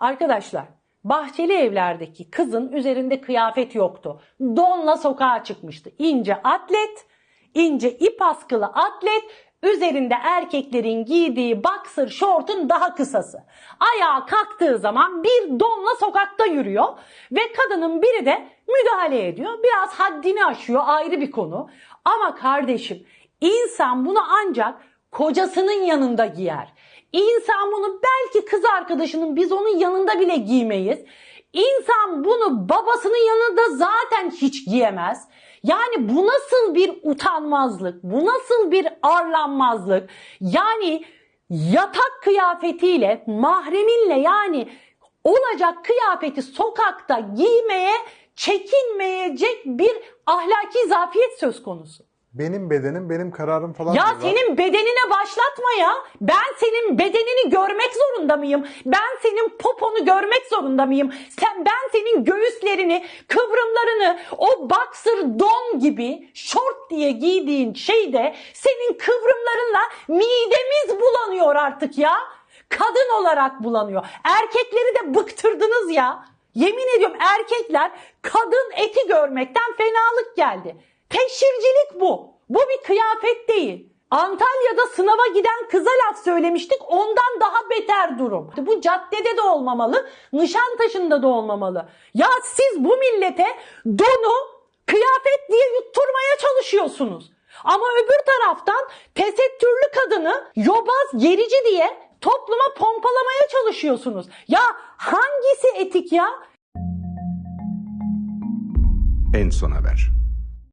Arkadaşlar bahçeli evlerdeki kızın üzerinde kıyafet yoktu. Donla sokağa çıkmıştı. İnce atlet, ince ip askılı atlet, üzerinde erkeklerin giydiği boxer şortun daha kısası. Ayağa kalktığı zaman bir donla sokakta yürüyor ve kadının biri de müdahale ediyor. Biraz haddini aşıyor ayrı bir konu. Ama kardeşim insan bunu ancak kocasının yanında giyer. İnsan bunu belki kız arkadaşının biz onun yanında bile giymeyiz. İnsan bunu babasının yanında zaten hiç giyemez. Yani bu nasıl bir utanmazlık, bu nasıl bir arlanmazlık? Yani yatak kıyafetiyle, mahreminle yani olacak kıyafeti sokakta giymeye çekinmeyecek bir ahlaki zafiyet söz konusu. Benim bedenim, benim kararım falan. Ya diyorlar. senin bedenine başlatma ya. Ben senin bedenini görmek zorunda mıyım? Ben senin poponu görmek zorunda mıyım? Sen ben senin göğüslerini, kıvrımlarını, o boxer don gibi şort diye giydiğin şeyde senin kıvrımlarınla midemiz bulanıyor artık ya. Kadın olarak bulanıyor. Erkekleri de bıktırdınız ya. Yemin ediyorum erkekler kadın eti görmekten fenalık geldi. Teşhircilik bu. Bu bir kıyafet değil. Antalya'da sınava giden kıza laf söylemiştik. Ondan daha beter durum. Bu caddede de olmamalı, Nişantaşı'nda da olmamalı. Ya siz bu millete donu kıyafet diye yutturmaya çalışıyorsunuz. Ama öbür taraftan tesettürlü kadını yobaz, gerici diye topluma pompalamaya çalışıyorsunuz. Ya hangisi etik ya? En son haber.